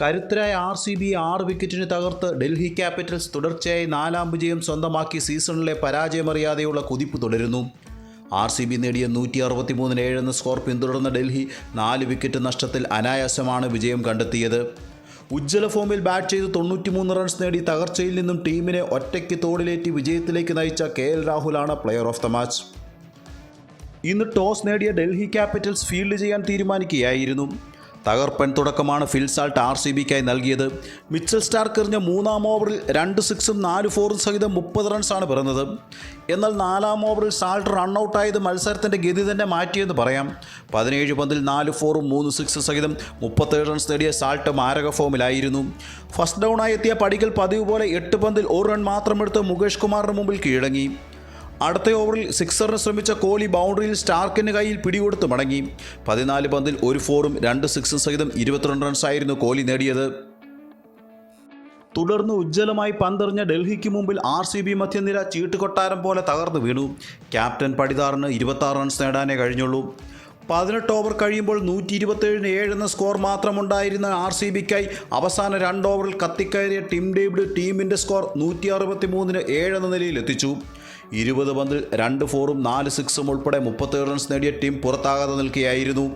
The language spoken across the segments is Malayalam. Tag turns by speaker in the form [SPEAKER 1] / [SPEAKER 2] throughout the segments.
[SPEAKER 1] കരുത്തരായ ആർ സി ബി ആറ് വിക്കറ്റിന് തകർത്ത് ഡൽഹി ക്യാപിറ്റൽസ് തുടർച്ചയായി നാലാം വിജയം സ്വന്തമാക്കി സീസണിലെ പരാജയമറിയാതെയുള്ള കുതിപ്പ് തുടരുന്നു. ആർ സി ബി നേടിയ നൂറ്റി അറുപത്തിമൂന്നിന് ഏഴെന്ന സ്കോർ പിന്തുടർന്ന ഡൽഹി നാല് വിക്കറ്റ് നഷ്ടത്തിൽ അനായാസമാണ് വിജയം കണ്ടെത്തിയത്. ഉജ്ജ്വല ഫോമിൽ ബാറ്റ് ചെയ്ത് തൊണ്ണൂറ്റിമൂന്ന് റൺസ് നേടി തകർച്ചയിൽ നിന്നും ടീമിനെ ഒറ്റയ്ക്ക് തോളിലേറ്റി വിജയത്തിലേക്ക് നയിച്ച കെ എൽ രാഹുലാണ് പ്ലെയർ ഓഫ് ദ മാച്ച്. ഇന്ന് ടോസ് നേടിയ ഡൽഹി ക്യാപിറ്റൽസ് ഫീൽഡ് ചെയ്യാൻ തീരുമാനിക്കുകയായിരുന്നു. തകർപ്പൻ തുടക്കമാണ് ഫിൽസാൾട്ട് ആർ സി ബിക്കായി നൽകിയത്. മിച്ചൽ സ്റ്റാർക്ക് എറിഞ്ഞ മൂന്നാം ഓവറിൽ രണ്ട് സിക്സും നാല് ഫോറും സഹിതം മുപ്പത് റൺസാണ് പിറന്നത്. എന്നാൽ നാലാം ഓവറിൽ സാൾട്ട് റണ്ണൌട്ടായത് മത്സരത്തിന്റെ ഗതി തന്നെ മാറ്റിയെന്ന് പറയാം. പതിനേഴ് പന്തിൽ നാല് ഫോറും മൂന്ന് സിക്സ് സഹിതം മുപ്പത്തേഴ് റൺസ് നേടിയ സാൾട്ട് മാരക ഫോമിലായിരുന്നു. ഫസ്റ്റ് ഡൗണായി എത്തിയ പടിക്കൽ പതിവ് പോലെ എട്ട് പന്തിൽ ഒരു റൺ മാത്രമെടുത്ത് മുകേഷ് കുമാറിന് മുമ്പിൽ കീഴടങ്ങി. അടുത്ത ഓവറിൽ സിക്സറിന് ശ്രമിച്ച കോഹ്ലി ബൗണ്ടറിയിൽ സ്റ്റാർക്കിന് കയ്യിൽ പിടികൊടുത്ത് മടങ്ങി. പതിനാല് പന്തിൽ ഒരു ഫോറും രണ്ട് സിക്സും സഹിതം ഇരുപത്തിരണ്ട് റൺസായിരുന്നു കോഹ്ലി നേടിയത്. തുടർന്ന് ഉജ്ജ്വലമായി പന്തെറിഞ്ഞ ഡൽഹിക്ക് മുമ്പിൽ ആർ സി ബി മധ്യനിര ചീട്ടുകൊട്ടാരം പോലെ തകർന്നു വീണു. ക്യാപ്റ്റൻ പടിതാറിന് ഇരുപത്താറ് റൺസ് നേടാനേ കഴിഞ്ഞുള്ളൂ. പതിനെട്ട് ഓവർ കഴിയുമ്പോൾ നൂറ്റി ഇരുപത്തേഴിന് എന്ന സ്കോർ മാത്രമുണ്ടായിരുന്ന ആർ സി ബിക്കായി അവസാന രണ്ട് ഓവറിൽ കത്തിക്കയറിയ ടിം ഡേവിഡ് ടീമിന്റെ സ്കോർ നൂറ്റി അറുപത്തി മൂന്നിന് ഏഴെന്ന നിലയിൽ എത്തിച്ചു. ഇരുപത് പന്തിൽ രണ്ട് ഫോറും നാല് സിക്സും ഉൾപ്പെടെ മുപ്പത്തേഴ് റൺസ് നേടിയ ടീം പുറത്താകാതെ നിൽക്കുകയായിരുന്നു.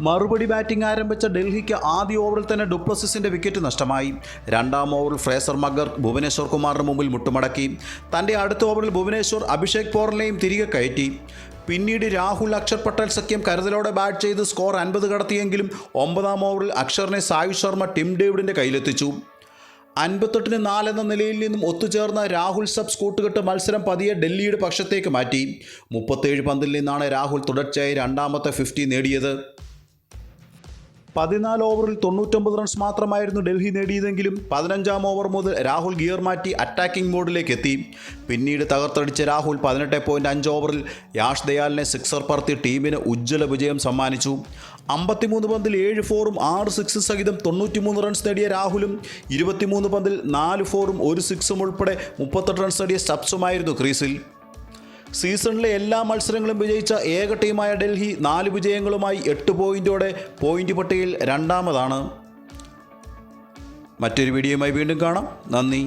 [SPEAKER 1] മറുപടി ബാറ്റിംഗ് ആരംഭിച്ച ഡൽഹിക്ക് ആദ്യ ഓവറിൽ തന്നെ ഡുപ്ലസിസിന്റെ വിക്കറ്റ് നഷ്ടമായി. രണ്ടാം ഓവറിൽ ഫ്രേസർ മഗർ ഭുവനേശ്വർ കുമാറിന് മുമ്പിൽ മുട്ടുമടക്കി. തന്റെ അടുത്ത ഓവറിൽ ഭുവനേശ്വർ അഭിഷേക് പോറിനെയും തിരികെ കയറ്റി. പിന്നീട് രാഹുൽ അക്ഷർ പട്ടേൽ സഖ്യം കരുതലോടെ ബാറ്റ് ചെയ്ത് സ്കോർ അൻപത് കടത്തിയെങ്കിലും ഒമ്പതാം ഓവറിൽ അക്ഷറിനെ സായു ശർമ്മ ടിം ഡേവിഡിന്റെ കയ്യിലെത്തിച്ചു. അൻപത്തെട്ടിന് എന്ന നിലയിൽ നിന്നും ഒത്തുചേർന്ന രാഹുൽ സബ്സ് കൂട്ടുകെട്ട് മത്സരം പതിയെ ഡൽഹിയുടെ പക്ഷത്തേക്ക് മാറ്റി. മുപ്പത്തേഴ് പന്തിൽ നിന്നാണ് രാഹുൽ തുടർച്ചയായി രണ്ടാമത്തെ ഫിഫ്റ്റി നേടിയത്. പതിനാല് ഓവറിൽ തൊണ്ണൂറ്റൊമ്പത് റൺസ് മാത്രമായിരുന്നു ഡൽഹി നേടിയതെങ്കിലും പതിനഞ്ചാം ഓവർ മുതൽ രാഹുൽ ഗിയർ മാറ്റി അറ്റാക്കിംഗ് മോഡിലേക്ക് എത്തി. പിന്നീട് തകർത്തടിച്ച രാഹുൽ പതിനെട്ട് പോയിന്റ് അഞ്ച് ഓവറിൽ യാഷ് ദയാലിനെ സിക്സർ പറത്തി ടീമിന് ഉജ്ജ്വല വിജയം സമ്മാനിച്ചു. അമ്പത്തിമൂന്ന് പന്തിൽ ഏഴ് ഫോറും ആറ് സിക്സ് സഹിതം തൊണ്ണൂറ്റിമൂന്ന് റൺസ് നേടിയ രാഹുലും ഇരുപത്തിമൂന്ന് പന്തിൽ നാല് ഫോറും ഒരു സിക്സും ഉൾപ്പെടെ മുപ്പത്തെട്ട് റൺസ് നേടിയ സ്റ്റബ്സുമായിരുന്നു ക്രീസിൽ. സീസണിലെ എല്ലാ മത്സരങ്ങളും വിജയിച്ച ഏക ടീമായ ഡൽഹി നാല് വിജയങ്ങളുമായി എട്ട് പോയിന്റോടെ പോയിന്റ് പട്ടികയിൽ രണ്ടാമതാണ്. മറ്റൊരു വീഡിയോയുമായി വീണ്ടും കാണാം. നന്ദി.